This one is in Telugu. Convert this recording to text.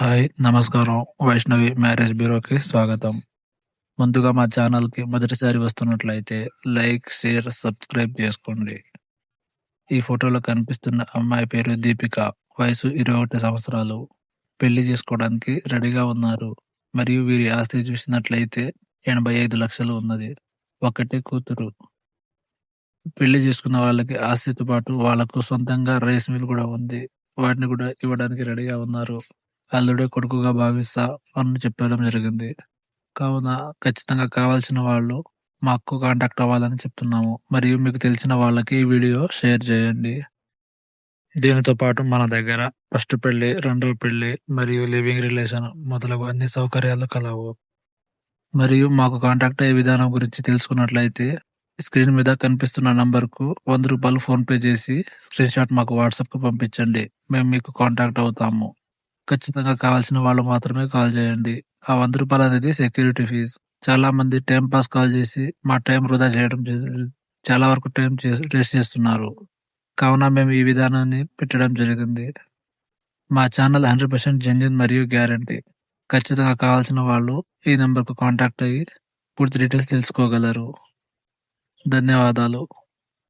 హాయ్ నమస్కారం. వైష్ణవి మ్యారేజ్ బ్యూరోకి స్వాగతం. ముందుగా మా ఛానల్కి మొదటిసారి వస్తున్నట్లయితే లైక్ షేర్ సబ్స్క్రైబ్ చేసుకోండి. ఈ ఫోటోలో కనిపిస్తున్న అమ్మాయి పేరు దీపిక. వయసు ఇరవై ఒకటి సంవత్సరాలు. పెళ్ళి చేసుకోవడానికి రెడీగా ఉన్నారు. మరియు వీరి ఆస్తి చూసినట్లయితే ఎనభై ఐదు లక్షలు ఉన్నది. ఒకటే కూతురు. పెళ్ళి చేసుకున్న వాళ్ళకి ఆస్తితో పాటు వాళ్ళకు సొంతంగా రైస్ మిల్ కూడా ఉంది. వాటిని కూడా ఇవ్వడానికి రెడీగా ఉన్నారు. అల్లుడే కొడుకుగా భావిస్తా అని చెప్పడం జరిగింది. కావున ఖచ్చితంగా కావాల్సిన వాళ్ళు మాకు కాంటాక్ట్ అవ్వాలని చెప్తున్నాము. మరియు మీకు తెలిసిన వాళ్ళకి ఈ వీడియో షేర్ చేయండి. దీనితో పాటు మన దగ్గర ఫస్ట్ పెళ్ళి రెండవ పెళ్ళి మరియు లివింగ్ రిలేషన్ మొదలగు అన్ని సౌకర్యాలు కలవు. మరియు మాకు కాంటాక్ట్ అయ్యే విధానం గురించి తెలుసుకున్నట్లయితే స్క్రీన్ మీద కనిపిస్తున్న నంబర్కు వంద రూపాయలు ఫోన్పే చేసి స్క్రీన్ షాట్ మాకు వాట్సాప్కు పంపించండి. మేము మీకు కాంటాక్ట్ అవుతాము. ఖచ్చితంగా కావాల్సిన వాళ్ళు మాత్రమే కాల్ చేయండి. ఆ వంద రూపాయలు అనేది సెక్యూరిటీ ఫీజ్ చాలా మంది టైం పాస్ కాల్ చేసి మా టైం వృధా చేయడం చాలా వరకు టైం వేస్ట్ చేస్తున్నారు. కావున మేము ఈ విధానాన్ని పెట్టడం జరిగింది. మా ఛానల్ హండ్రెడ్ పర్సెంట్ జెన్యున్ మరియు గ్యారంటీ ఖచ్చితంగా కావాల్సిన వాళ్ళు ఈ నెంబర్కు కాంటాక్ట్ అయ్యి పూర్తి డీటెయిల్స్ తెలుసుకోగలరు. ధన్యవాదాలు.